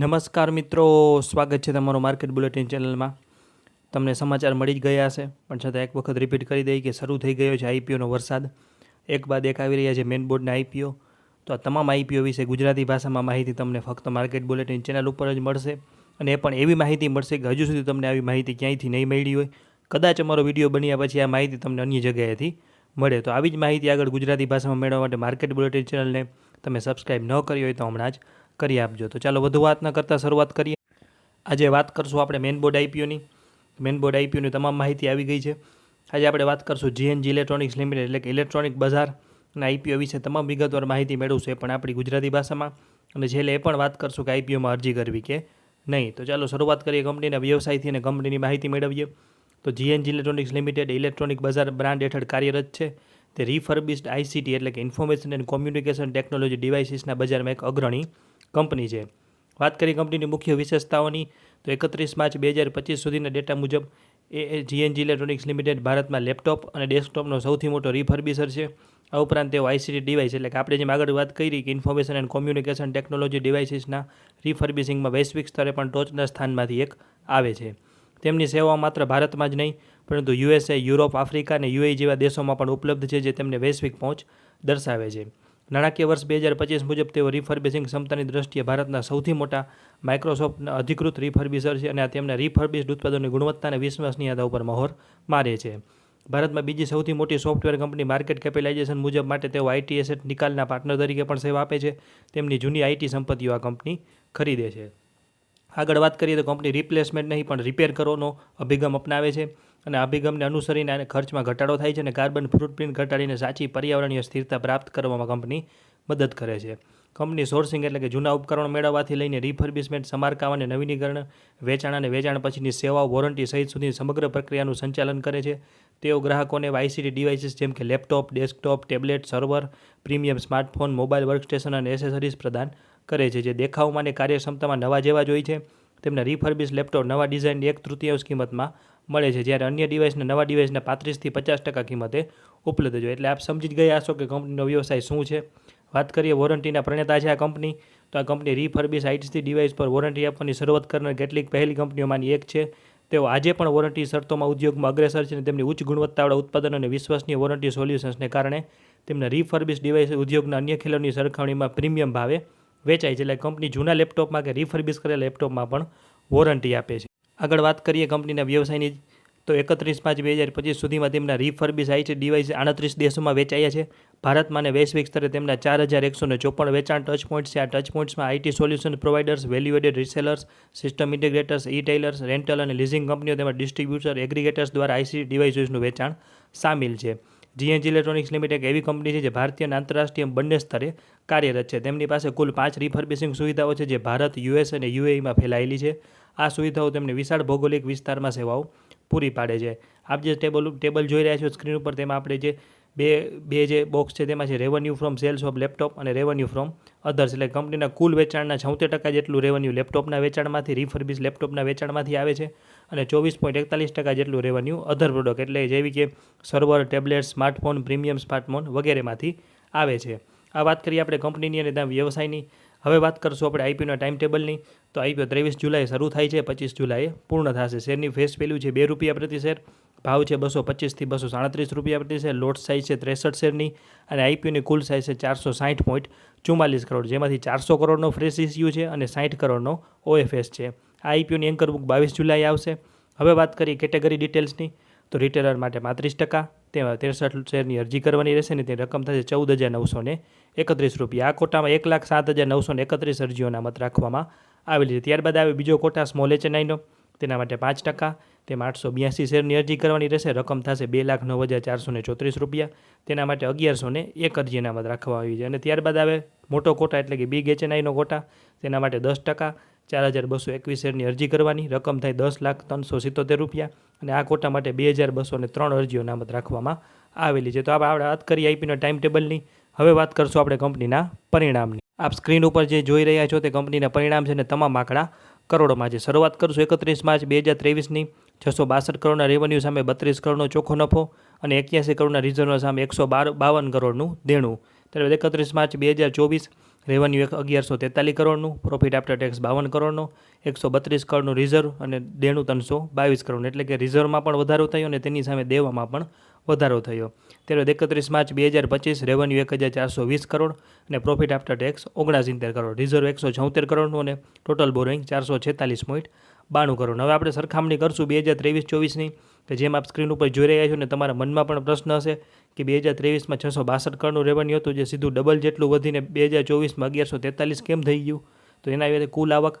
નમસ્કાર મિત્રો, સ્વાગત છે તમારું માર્કેટ બુલેટિન ચેનલમાં. તમને સમાચાર મળી જ ગયા હશે, પણ છતાં એક વખત રિપીટ કરી દઈએ કે શરૂ થઈ ગયો છે આઈપીઓનો વરસાદ. એક બાદ એક આવી રહ્યા છે મેઇન બોર્ડના આઈપીઓ તો આ તમામ આઈપીઓ વિશે ગુજરાતી ભાષામાં માહિતી તમને ફક્ત માર્કેટ બુલેટિન ચેનલ ઉપર જ મળશે. અને એ પણ એવી માહિતી મળશે કે હજુ સુધી તમને આવી માહિતી ક્યાંયથી નહીં મળી હોય. કદાચ અમારો વીડિયો બન્યા પછી આ માહિતી તમને અન્ય જગ્યાએથી મળે. તો આવી જ માહિતી આગળ ગુજરાતી ભાષામાં મેળવવા માટે માર્કેટ બુલેટિન ચેનલને તમે સબસ્ક્રાઇબ ન કરી હોય તો હમણાં જ કરી આપજો. તો ચાલો વધુ વાત ન કરતાં શરૂઆત કરીએ. આજે વાત કરશું આપણે મેન બોર્ડ આઈપીઓની મેન બોર્ડ આઈપીઓની તમામ માહિતી આવી ગઈ છે. આજે આપણે વાત કરશું જીએનજી ઇલેક્ટ્રોનિક્સ લિમિટેડ એટલે કે ઇલેક્ટ્રોનિક બજાર અને આઈપીઓ વિશે તમામ વિગતવાર માહિતી મેળવશું પણ આપણી ગુજરાતી ભાષામાં. અને છેલ્લે એ પણ વાત કરશું કે આઈપીઓમાં અરજી કરવી કે નહીં. તો ચાલો શરૂઆત કરીએ કંપનીના વ્યવસાયથી અને કંપનીની માહિતી મેળવીએ. તો જીએનજી ઇલેક્ટ્રોનિક્સ લિમિટેડ ઇલેક્ટ્રોનિક બજાર બ્રાન્ડ હેઠળ કાર્યરત છે. તે રિફર્બિસ્ડ આઈસીટી એટલે કે ઇન્ફોર્મેશન એન્ડ કોમ્યુનિકેશન ટેકનોલોજી ડિવાઇસીસના બજારમાં એક અગ્રણી કંપની છે. વાત કરીએ કંપનીની મુખ્ય વિશેષતાઓની, તો એકત્રીસ માર્ચ બે હજાર પચીસ સુધીના ડેટા મુજબ એ જીએનજી ઇલેક્ટ્રોનિક્સ લિમિટેડ ભારતમાં લેપટોપ અને ડેસ્કટોપનો સૌથી મોટો રિફર્બિસર છે. આ ઉપરાંત તેઓ આઈસીટી ડિવાઇસ એટલે કે આપણે જેમ આગળ વાત કરી કે ઇન્ફોર્મેશન એન્ડ કોમ્યુનિકેશન ટેકનોલોજી ડિવાઇસીસના રિફર્બિસિંગમાં વૈશ્વિક સ્તરે પણ ટોચના સ્થાનમાંથી એક આવે છે. તેમની સેવાઓ માત્ર ભારતમાં જ નહીં, પરંતુ યુએસએ, યુરોપ, આફ્રિકા અને યુએ જેવા દેશોમાં પણ ઉપલબ્ધ છે, જે તેમને વૈશ્વિક પહોંચ દર્શાવે છે. નાણાકીય વર્ષ બે હજાર પચીસ મુજબ તેઓ રિફર્બિશિંગ ક્ષમતાની દ્રષ્ટિએ ભારતના સૌથી મોટા માઇક્રોસોફ્ટના અધિકૃત રિફર્બિશર છે અને આ તેમના રિફર્બિશ્ડ ઉત્પાદનની ગુણવત્તા અને વિશ્વસનીયતા ઉપર મહોર મારે છે. ભારતમાં બીજી સૌથી મોટી સોફ્ટવેર કંપની માર્કેટ કેપિટલાઇઝેશન મુજબ માટે તેઓ આઈટી એસેટ નિકાલના પાર્ટનર તરીકે પણ સેવા આપે છે. તેમની જૂની આઈટી સંપત્તિઓ આ કંપની ખરીદે છે. આગળ વાત કરીએ તો કંપની રિપ્લેસમેન્ટ નહીં, પણ રિપેર કરવાનો અભિગમ અપનાવે છે. અને અભિગમને અનુસરીને આને ખર્ચમાં ઘટાડો થાય છે અને કાર્બન ફૂટપ્રિન્ટ ઘટાડીને સાચી પર્યાવરણીય સ્થિરતા પ્રાપ્ત કરવામાં કંપની મદદ કરે છે. કંપની સોર્સિંગ એટલે કે જૂના ઉપકરણો મેળવવાથી લઈને રિફર્બિશમેન્ટ સમારકામ અને નવીનીકરણ, વેચાણ અને વેચાણ પછીની સેવાઓ વોરંટી સહિત સુધી સમગ્ર પ્રક્રિયાનું સંચાલન કરે છે. તેઓ ગ્રાહકોને વાયસીટી ડિવાઇસીસ જેમ કે laptop, desktop, tablet, server, premium smartphone, mobile workstation અને એસેસરીઝ પ્રદાન કરે છે. જે દેખાવમાં અને કાર્યક્ષમતામાં નવા જેવા જ હોય છે. તેમના રિફર્બિશ લેપટોપ નવા ડિઝાઇનની એક તૃતીયાંશ કિંમતમાં મળે છે, જ્યારે અન્ય ડિવાઇસને નવા ડિવાઇસને પાંત્રીસથી પચાસ ટકા કિંમતે ઉપલબ્ધ છે. એટલે આપ સમજી જ ગયા હશો કે કંપનીનો વ્યવસાય શું છે. વાત કરીએ વોરંટીના પ્રણેતા છે આ કંપની. તો આ કંપની રિફર્બિશ આઈટીસી ડિવાઇસ પર વોરંટી આપવાની શરૂઆત કરનાર કેટલીક પહેલી કંપનીઓમાંની એક છે. તેઓ આજે પણ વોરંટી શરતોમાં ઉદ્યોગમાં અગ્રેસર છે અને તેમની ઉચ્ચ ગુણવત્તાવાળા ઉત્પાદન અને વિશ્વસનીય વોરંટી સોલ્યુશન્સને કારણે તેમના રિફર્બિશ ડિવાઇસ ઉદ્યોગના અન્ય ખેલોની સરખામણીમાં પ્રીમિયમ ભાવે વેચાય છે. એટલે કંપની જૂના લેપટોપમાં કે રિફર્બિશ કરેલા લેપટોપમાં પણ વોરંટી આપે છે. આગળ વાત કરીએ કંપનીના વ્યવસાયની, તો એકત્રીસ પાંચ બે હજાર પચીસ સુધીમાં તેમના રિફર્બિશ છે. ડિવાઇસ આડત્રીસ દેશોમાં વેચાયા છે. ભારતમાં અને વૈશ્વિક સ્તરે તેમના ચાર હજાર એકસો ને ચોપન વેચાણ ટચ પોઈન્ટ્સ છે. આ touch પોઈન્ટ્સમાં IT solution providers value added resellers, system integrators etailers rental અને લીઝિંગ કંપનીઓ તેમજ ડિસ્ટ્રીબ્યુટર, એગ્રીગેટર્સ દ્વારા આઈસી ડિવાઇસીસનું વેચાણ સામેલ છે. જીએનજી ઇલેક્ટ્રોનિક્સ લિમિટેડ એક એવી કંપની છે જે ભારતીય અને આંતરરાષ્ટ્રીય બંને સ્તરે કાર્યરત છે. તેમની પાસે કુલ પાંચ રિફર્બિશિંગ સુવિધાઓ છે જે ભારત યુએસ અને યુએઈમાં ફેલાયેલી છે. આ સુવિધાઓ તેમને વિશાળ ભૌગોલિક વિસ્તારમાં સેવાઓ પૂરી પાડે છે. આપ જે ટેબલ ટેબલ જોઈ રહ્યા છો સ્ક્રીન ઉપર, તેમાં આપણે જે બે બે જે બોક્સ છે તેમાં છે revenue from sales of laptop અને રેવન્યુ ફ્રોમ અધર્સ એટલે કંપનીના કુલ વેચાણના છોતેર ટકા જેટલું રેવન્યુ લેપટોપના વેચાણમાંથી રિફર્બિશ લેપટોપના વેચાણમાંથી આવે છે. અને ચોવીસ પોઈન્ટ એકતાલીસ ટકા જેટલું રેવન્યુ અધર પ્રોડક્ટ એટલે જેવી કે server tablet smartphone premium smartphone વગેરેમાંથી આવે છે. આ વાત કરીએ આપણે કંપનીની અને ત્યાં વ્યવસાયની. હવે વાત કરશું આપણે આઈપીઓના ટાઈમ ટેબલની તો આઈપીઓ ત્રેવીસ જુલાઈ શરૂ થાય છે, પચીસ જુલાઈએ પૂર્ણ થશે. શેરની ફેસ વેલ્યુ છે બે રૂપિયા પ્રતિ શેર, ભાવ છે બસો પચીસથી બસો સાડત્રીસ રૂપિયા પ્રતિ શેર લોટ સાઇઝ છે ત્રેસઠ શેરની અને આઈપીઓની કુલ સાઇઝ છે ચારસો સાઠ પોઈન્ટ ચુમ્માલીસ કરોડ, જેમાંથી ચારસો કરોડનો ફ્રેશ ઇસ્યુ છે અને સાઠ કરોડનો ઓએફએસ છે. આઈપીઓની એન્કર બુક બાવીસ જુલાઈ આવશે. હવે વાત કરીએ કેટેગરી ડિટેલ્સની તો રિટેલર માટે પાંત્રીસ ટકા, તેમાં ત્રેસઠ શેરની અરજી કરવાની રહેશે ને તે રકમ થશે ચૌદ હજાર નવસો ને એકત્રીસ રૂપિયા. આ કોટામાં એક લાખ સાત હજાર નવસો ને એકત્રીસ અરજીઓના મત રાખવામાં આવેલી છે. ત્યારબાદ આવે બીજો કોટા સ્મોલ એચએનઆઈનો તેના માટે પાંચ ટકા. તેમાં આઠસો બ્યાસી શેરની અરજી કરવાની રહેશે. રકમ થશે બે લાખ નવ હજાર ચારસો ચોત્રીસ રૂપિયા. તેના માટે અગિયારસો ને એક અરજી અનામત રાખવામાં આવી છે. અને ત્યારબાદ આવે મોટો કોટા, એટલે કે બિગ એચએનઆઈનો કોટા. તેના માટે દસ ટકા. ચાર હજાર બસો એકવીસ શેરની અરજી કરવાની. રકમ થાય દસ લાખ ત્રણસો સિત્તોતેર રૂપિયા. અને આ કોટા માટે બે હજાર બસો ને ત્રણ અરજીઓ અનામત રાખવામાં આવેલી છે. તો આપણે વાત કરીએ આઈપીના ટાઈમ ટેબલની હવે વાત કરશું આપણે કંપનીના પરિણામની. આપ સ્ક્રીન ઉપર જે જોઈ રહ્યા છો તે કંપનીના પરિણામ છે અને તમામ આંકડા કરોડોમાં છે. શરૂઆત કરશું એકત્રીસ માર્ચ બે હજાર ત્રેવીસની. છસો બાસઠ કરોડના રેવન્યુ સામે બત્રીસ કરોડનો ચોખ્ખો નફો અને એક્યાસી કરોડના રિઝર્વ સામે એકસો બાર, બાવન કરોડનું દેણું. ત્યારબાદ એકત્રીસ માર્ચ બે હજાર ચોવીસ રેવન્યુ એક અગિયારસો તેતાલીસ કરોડનું પ્રોફિટ આફ્ટર ટેક્સ બાવન કરોડનો, એકસો બત્રીસ કરોડનું રિઝર્વ અને દેણું ત્રણસો બાવીસ કરોડ એટલે કે રિઝર્વમાં પણ વધારો થયો અને તેની સામે દેવામાં પણ વધારો થયો. ત્યારબાદ એકત્રીસ માર્ચ બે હજાર પચીસ રેવન્યુ એક હજાર ચારસો વીસ કરોડ અને પ્રોફિટ આફ્ટર ટેક્સ ઓગણસિત્તેર કરોડ. રિઝર્વ એકસો છોતેર કરોડનું અને ટોટલ બોરોઈંગ ચારસો છેતાલીસ પોઈન્ટ બાણું કરોડ. હવે આપણે સરખામણી કરશું બે હજાર ત્રેવીસ, ચોવીસની, કે જેમ આપ સ્ક્રીન ઉપર જોઈ રહ્યા છો ને તમારા મનમાં પણ પ્રશ્ન હશે કે બે હજાર ત્રેવીસમાં છસો બાસઠ કરોડનું રેવન્યુ હતું જે સીધું ડબલ જેટલું વધીને બે હજાર ચોવીસમાં અગિયારસો તેતાલીસ કેમ થઈ ગયું? તો એના લીધે કુલ આવક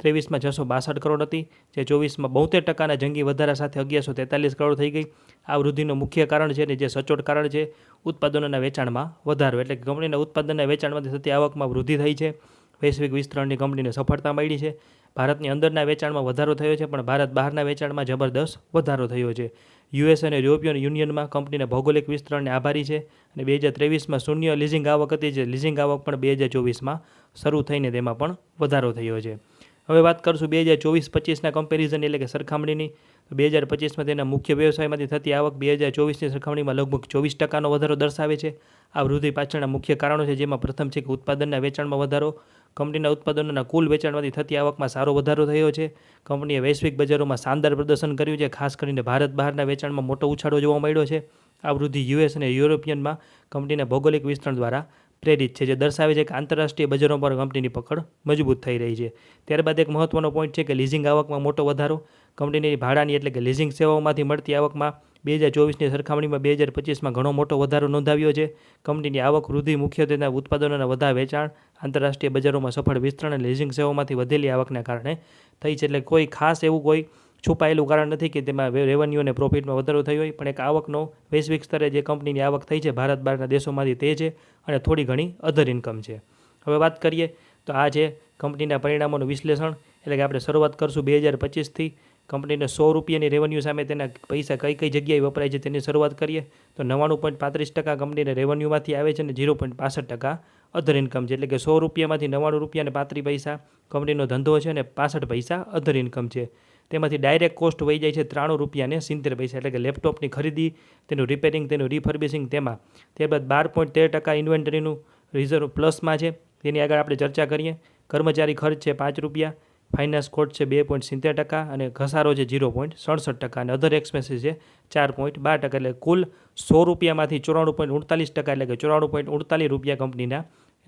ત્રેવીસમાં છસો બાસઠ કરોડ હતી, જે ચોવીસમાં બોતેર ટકાના જંગી વધારા સાથે અગિયારસો તેતાલીસ કરોડ થઈ ગઈ. આ વૃદ્ધિનું મુખ્ય કારણ છે ને જે સચોટ કારણ છે, ઉત્પાદનોના વેચાણમાં વધારો. એટલે કંપનીના ઉત્પાદનના વેચાણમાંથી થતી આવકમાં વૃદ્ધિ થઈ છે. વૈશ્વિક વિસ્તરણની કંપનીને સફળતા મળી છે. ભારતની અંદરના વેચાણમાં વધારો થયો છે, પણ ભારત બહારના વેચાણમાં જબરદસ્ત વધારો થયો છે. યુએસ અને યુરોપિયન યુનિયનમાં કંપનીના ભૌગોલિક વિસ્તરણને આભારી છે અને બે હજાર ત્રેવીસમાં શૂન્ય લીઝિંગ આવક હતી, જે લીઝિંગ આવક પણ બે હજાર ચોવીસમાં શરૂ થઈને તેમાં પણ વધારો થયો છે. હવે વાત કરશું બે હજાર ચોવીસ પચીસના કમ્પેરિઝન એટલે કે સરખામણીની. બે હજાર પચીસમાં તેના મુખ્ય વ્યવસાયમાંથી થતી આવક બે હજાર ચોવીસની સરખામણીમાં લગભગ ચોવીસ ટકાનો વધારો દર્શાવે છે. આ વૃદ્ધિ પાછળના મુખ્ય કારણો છે, જેમાં પ્રથમ છે કે ઉત્પાદનના વેચાણમાં વધારો. કંપનીના ઉત્પાદનોના કુલ વેચાણમાંથી થતી આવકમાં સારો વધારો થયો છે. કંપનીએ વૈશ્વિક બજારોમાં શાનદાર પ્રદર્શન કર્યું છે, ખાસ કરીને ભારત બહારના વેચાણમાં મોટો ઉછાળો જોવા મળ્યો છે. આ વૃદ્ધિ યુએસ અને યુરોપિયનમાં કંપનીના ભૌગોલિક વિસ્તરણ દ્વારા પ્રેરિત છે, જે દર્શાવે છે કે આંતરરાષ્ટ્રીય બજારો પર કંપનીની પકડ મજબૂત થઈ રહી છે. ત્યારબાદ એક મહત્ત્વનો પોઈન્ટ છે કે લીઝિંગ આવકમાં મોટો વધારો. કંપનીની ભાડાની એટલે કે લીઝિંગ સેવાઓમાંથી મળતી આવકમાં બે હજાર ચોવીસની સરખામણીમાં બે હજાર પચીસમાં ઘણો મોટો વધારો નોંધાવ્યો છે. કંપનીની આવક વૃદ્ધિ મુખ્યત્વે તેના ઉત્પાદનોના વધારા વેચાણ, આંતરરાષ્ટ્રીય બજારોમાં સફળ વિસ્તરણ અને લીઝિંગ સેવાઓમાંથી વધેલી આવકના કારણે થઈ છે. એટલે કોઈ ખાસ એવું કોઈ છુપાયેલું કારણ નથી કે તેમાં રેવન્યુ અને પ્રોફિટમાં વધારો થયો હોય, પણ એક આવકનો વૈશ્વિક સ્તરે જે કંપનીની આવક થઈ છે, ભારત બહારના દેશોમાંથી તે છે અને થોડી ઘણી અધર ઇન્કમ છે. હવે વાત કરીએ તો આ છે કંપનીના પરિણામોનું વિશ્લેષણ, એટલે કે આપણે શરૂઆત કરશું બે હજાર પચીસથી. કંપનીને સો રૂપિયાની રેવન્યુ સામે તેના પૈસા કઈ કઈ જગ્યાએ વપરાય છે તેની શરૂઆત કરીએ. તો નવ્વાણું પોઈન્ટ પાંત્રીસ ટકા કંપનીને રેવન્યુમાંથી આવે છે અને ઝીરો પોઈન્ટ પાસઠ ટકા અધર ઇન્કમ છે. એટલે કે સો રૂપિયામાંથી નવ્વાણું રૂપિયા અને પાંત્રીસ પૈસા કંપનીનો ધંધો છે અને પાસઠ પૈસા અધર ઇન્કમ છે. તેમાંથી ડાયરેક્ટ કોસ્ટ વહી જાય છે ત્રાણું રૂપિયાને સિત્તેર પૈસા. એટલે કે લેપટોપની ખરીદી, તેનું રિપેરિંગ તેનું રિફર્બિશિંગ તેમાં. ત્યારબાદ બાર પોઈન્ટ તેર ટકા ઇન્વેન્ટરીનું રિઝર્વ પ્લસમાં છે. તેની આગળ આપણે ચર્ચા કરીએ. કર્મચારી ખર્ચ છે પાંચ રૂપિયા ફાઇનાન્સ ખોટ છે બે પોઈન્ટ સિત્તેર ટકા અને ઘસારો છે ઝીરો પોઈન્ટ સડસઠ ટકા અને અધર એક્સપેન્સીસ છે ચાર પોઈન્ટ બાર ટકા. એટલે કુલ સો રૂપિયામાંથી ચોરાણું પોઈન્ટ ઉડતાલીસ ટકા એટલે કે ચોરાણું પોઈન્ટ ઉડતાલીસ રૂપિયા કંપનીના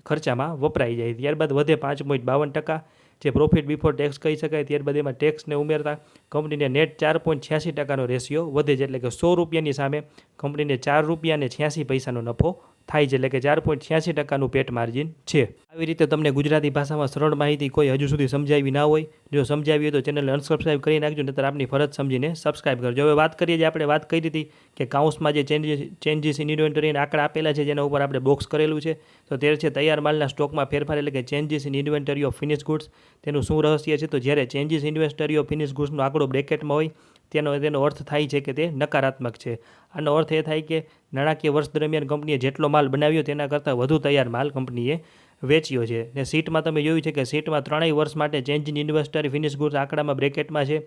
ખર્ચામાં વપરાઈ જાય. ત્યારબાદ વધે પાંચ પોઈન્ટ બાવન ટકા. જે પ્રોફિટ બિફોર ટેક્સ કહી શકાય, ત્યારબાદ એમાં ટેક્સને ઉમેરતા કંપનીને નેટ ચાર પોઈન્ટ છ્યાસી ટકાનો રેશિયો વધે છે. એટલે કે સો રૂપિયાની સામે કંપનીને ચાર રૂપિયા અને છ્યાસી પૈસાનો નફો થાય છે એટલે કે ચાર પોઈન્ટ છ્યાસી ટકાનું પેટ માર્જિન છે. આવી રીતે તમને ગુજરાતી ભાષામાં સરળ માહિતી કોઈ હજુ સુધી સમજાવી ના હોય, જો સમજાવી હોય તો ચેનલને અનસબસ્ક્રાઈબ કરી નાખજો, નહીતર આપની ફરજ સમજીને સબસ્ક્રાઈબ કરજો. હવે વાત કરીએ જે આપણે વાત કરી હતી કે કાઉન્સમાં જે ચેન્જીસ ચેન્જીસ ઇન ઇન્વેન્ટરીના આંકડા આપેલા છે, જેના ઉપર આપણે બોક્સ કરેલું છે, તો તે છે તૈયાર માલના સ્ટોકમાં ફેરફાર એટલે કે changes in inventory of finish goods તેનું શું રહસ્ય છે? તો જ્યારે ચેન્જીસ ઇન્વેન્ટરી ઓફ ફિનિશ ગુડ્સનો આંકડો બ્રેકેટમાં હોય તેનો તેનો અર્થ થાય છે કે તે નકારાત્મક છે. આનો અર્થ એ થાય કે નાણાકીય વર્ષ દરમિયાન કંપનીએ જેટલો માલ બનાવ્યો તેના કરતાં વધુ તૈયાર માલ કંપનીએ વેચ્યો છે. ને સીટમાં તમે જોયું છે કે સીટમાં ત્રણેય વર્ષ માટે change in inventory finish goods આંકડામાં બ્રેકેટમાં છે.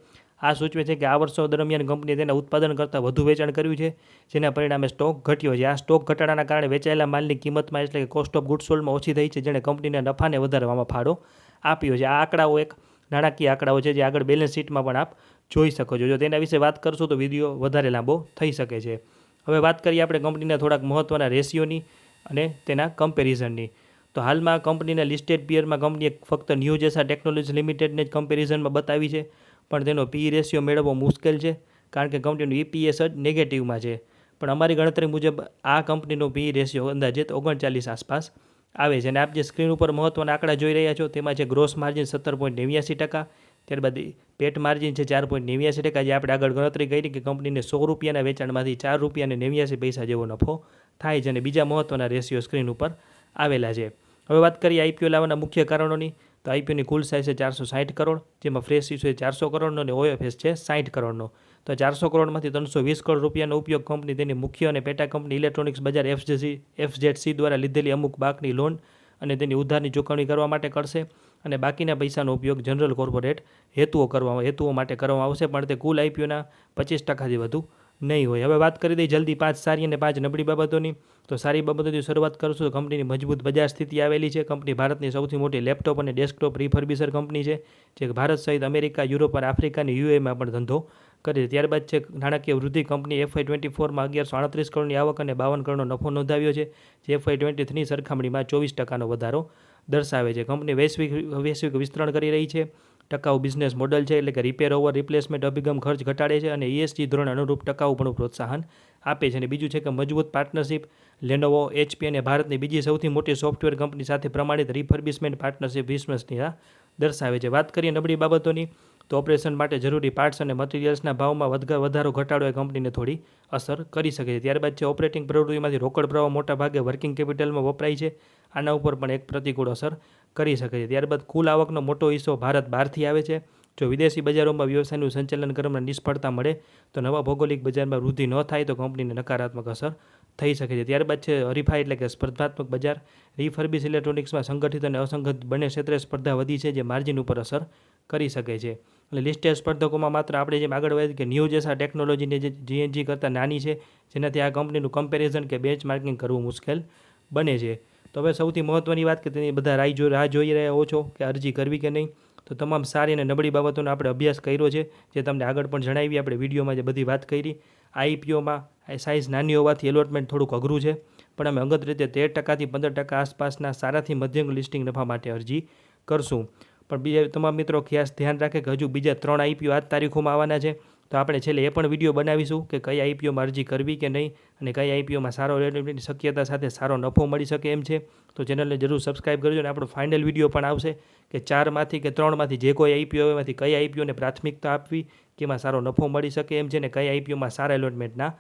આ સૂચવે છે કે આ વર્ષો દરમિયાન કંપનીએ તેના ઉત્પાદન કરતાં વધુ વેચાણ કર્યું છે, જેના પરિણામે સ્ટોક ઘટ્યો છે. આ સ્ટોક ઘટાડાના કારણે વેચાયેલા માલની કિંમતમાં એટલે કે કોસ્ટ ઓફ ગુડ સોલ્ડમાં ઓછી થઈ છે, જેણે કંપનીના નફાને વધારવામાં ફાળો આપ્યો છે. આ આંકડાઓ એક નાણાકીય આંકડાઓ છે, જે આગળ બેલેન્સ શીટમાં પણ આપ જોઈ શકો છો. જો તેના વિશે વાત કરશો તો વીડિયો વધારે લાંબો થઈ શકે છે. હવે વાત કરીએ આપણે કંપનીના થોડાક મહત્ત્વના રેશિયોની અને તેના કમ્પેરિઝનની તો હાલમાં કંપનીના લિસ્ટેડ પિયરમાં કંપનીએ ફક્ત ન્યૂ જેસા ટેકનોલોજી લિમિટેડને જ કમ્પેરિઝનમાં બતાવી છે. પણ તેનો પી રેશિયો મેળવવો મુશ્કેલ છે, કારણ કે કંપનીનું ઈપીએસ જ નેગેટિવમાં છે. પણ અમારી ગણતરી મુજબ આ કંપનીનો પી રેશિયો અંદાજિત ઓગણચાલીસ આસપાસ આવે છે. અને આપ જે સ્ક્રીન ઉપર મહત્ત્વના આંકડા જોઈ રહ્યા છો, તેમાં છે ગ્રોસ માર્જિન સત્તર પોઈન્ટ નેવ્યાસી ટકા ત્યારબાદ પેટ માર્જિન છે ચાર પોઈન્ટ નેવ્યાસી ટકા, જે આપણે આગળ ગણતરી કરી કે કંપનીને સો રૂપિયાના વેચાણમાંથી ચાર રૂપિયાને નેવ્યાસી પૈસા જેવો નફો થાય છે અને બીજા મહત્ત્વના રેશિયો સ્ક્રીન ઉપર આવેલા છે. હવે વાત કરીએ આઈપીઓ લાવવાના મુખ્ય કારણોની. તો આઈપીઓની કુલ સાઇઝ છે ચારસો સાઠ કરોડ, જેમાં ફ્રેશ ઇસ્યુ છે ચારસો કરોડનો અને ઓએફએસ છે સાઠ કરોડનો. તો ચારસો કરોડમાંથી ત્રણસો વીસ કરોડ રૂપિયાનો ઉપયોગ કંપની તેની મુખ્ય અને પેટા કંપની ઇલેક્ટ્રોનિક્સ બજાર એફજેસી એફજેડસી દ્વારા લીધેલી અમુક બાકની લોન અને તેની ઉધારની ચૂકવણી કરવા માટે કરશે. અને બાકીના પૈસાનો ઉપયોગ જનરલ કોર્પોરેટ હેતુઓ કરવામાં હેતુઓ માટે કરવામાં આવશે, પણ તે કુલ આઈપીઓના પચીસ ટકાથી વધુ નહીં હોય. હવે વાત કરી દઈએ જલ્દી પાંચ સારી અને પાંચ નબળી બાબતોની. તો સારી બાબતોથી શરૂઆત કરશું. તો કંપનીની મજબૂત બજાર સ્થિતિ આવેલી છે. કંપની ભારતની સૌથી મોટી લેપટોપ અને ડેસ્કટોપ રિફર્બિશર કંપની છે, જે ભારત સહિત અમેરિકા, યુરોપ અને આફ્રિકા અને યુએમાં પણ ધંધો કરે ત્યારબાદ છે નાણાકીય વૃદ્ધિ. કંપની એફઆઈ ટ્વેન્ટી ફોરમાં અગિયારસો આડત્રીસ કરોડની આવક અને બાવન કરોડનો નફો નોંધાવ્યો છે. જે એફઆઈ ટ્વેન્ટી થ્રીની સરખામણીમાં ચોવીસ ટકાનો વધારો દર્શાવે છે. કંપની વૈશ્વિક વૈશ્વિક વિસ્તરણ કરી રહી છે. ટકાઉ બિઝનેસ મોડલ છે એટલે કે રિપેર ઓવર રિપ્લેસમેન્ટ અભિગમ ખર્ચ ઘટાડે છે અને ઈએસજી ધોરણ અનુરૂપ ટકાઉપણું પ્રોત્સાહન આપે છે. અને બીજું છે કે મજબૂત પાર્ટનરશિપ લેનોવો એચપી અને ભારતની બીજી સૌથી મોટી સોફ્ટવેર કંપની સાથે પ્રમાણિત રિફર્બિશમેન્ટ પાર્ટનરશિપ વિશ્વસનીયતા દર્શાવે છે. વાત કરીએ નબળી બાબતોની તો ઓપરેશન માટે જરૂરી પાર્ટ્સ અને મટીરિયલ્સના ભાવમાં વધારો ઘટાડો એ કંપનીને થોડી અસર કરી શકે છે. ત્યારબાદ છે ઓપરેટિંગ પ્રવૃત્તિમાંથી રોકડ પ્રવાહ મોટા ભાગે વર્કિંગ કેપિટલમાં વપરાય છે. આના ઉપર પણ એક પ્રતિકૂળ અસર કરી શકે છે. ત્યારબાદ કુલ આવકનો મોટો હિસ્સો ભારત બહારથી આવે છે. જો વિદેશી બજારોમાં વ્યવસાયનું સંચાલન કરવામાં નિષ્ફળતા મળે, તો નવા ભૌગોલિક બજારમાં વૃદ્ધિ ન થાય, તો કંપનીને નકારાત્મક અસર થઈ શકે છે. ત્યારબાદ છે, હરીફાઈ એટલે કે સ્પર્ધાત્મક બજાર. રિફર્બિસ ઇલેક્ટ્રોનિક્સમાં સંગઠિત અને અસંગઠિત બંને ક્ષેત્રે સ્પર્ધા વધી છે, જે માર્જિન ઉપર અસર કરી શકે છે. એટલે લિસ્ટેડ સ્પર્ધકોમાં માત્ર આપણે જેમ આગળ વધીએ કે ન્યૂજેસા ટેકનોલોજીની જે જીએનજી કરતાં નાની છે, જેનાથી આ કંપનીનું કમ્પેરિઝન કે બેચ માર્કિંગ કરવું મુશ્કેલ બને છે. તો હવે સૌથી મહત્ત્વની વાત કે તેની બધા રાહ જો, રાહ જોઈ રહ્યા હો છો કે અરજી કરવી કે નહીં, તો તમામ સારી અને નબળી બાબતોનો આપણે અભ્યાસ કર્યો છે, જે તમને આગળ પણ જણાવી, આપણે વિડીયોમાં જે બધી વાત કરી આઈપીઓમાં સાઇઝ નાની હોવાથી એલોટમેન્ટ થોડુંક અઘરું છે, પણ અમે અંગત રીતે તેર ટકાથી પંદર ટકા આસપાસના સારાથી મધ્યમ લિસ્ટિંગ નફા માટે અરજી કરશું. પણ બીજા તમામ મિત્રો ખાસ ધ્યાન રાખે કે હજુ બીજા ત્રણ આઈપીઓ આ તારીખોમાં આવવાના છે. તો આપણે છેલ્લે એ પણ વીડિયો બનાવીશું કે કઈ આઈપીઓમાં અરજી કરવી કે નહીં અને કઈ આઈપીઓમાં સારો રેટની શક્યતા સાથે સારો નફો મળી શકે એમ છે. તો ચેનલને જરૂર સબસ્ક્રાઇબ કરજો અને આપણો ફાઇનલ વીડિયો પણ આવશે કે ચારમાંથી કે ત્રણમાંથી જે કોઈ આઈપીઓ એમાંથી કઈ આઈપીઓને પ્રાથમિકતા આપવી કે એમાં સારો નફો મળી શકે એમ છે ને કઈ આઈપીઓમાં સારા એલોટમેન્ટના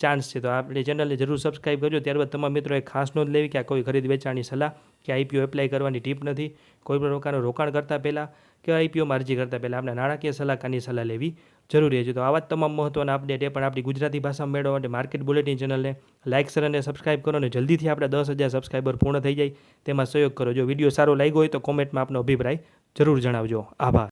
ચાન્સ છે. તો આપણે ચેનલને જરૂર સબસ્ક્રાઈબ કરજો. ત્યારબાદ તમામ મિત્રોએ ખાસ નોંધ લેવી કે આ કોઈ ખરીદ વેચાણની સલાહ કે આઈપીઓ એપ્લાય કરવાની ટીપ નથી. કોઈ પણ પ્રકારનું રોકાણ કરતાં પહેલાં કે આઈપીઓમાં અરજી કરતાં પહેલાં આપણે નાણાકીય સલાહકારની સલાહ લેવી જરૂરી છે. તો આવા જ તમામ મહત્ત્વના અપડેટ એ પણ આપણી ગુજરાતી ભાષામાં મેળવવા માટે માર્કેટ બુલેટિન ચેનલને લાઇક શેર અને સબસ્ક્રાઇબ કરો અને જલ્દીથી આપણે દસ હજાર સબસ્ક્રાઈબર પૂર્ણ થઈ જાય. તેમાં સહયોગ કરો. જો વીડિયો સારો લાગ્યો હોય તો કોમેન્ટમાં આપનો અભિપ્રાય જરૂર જણાવજો. આભાર.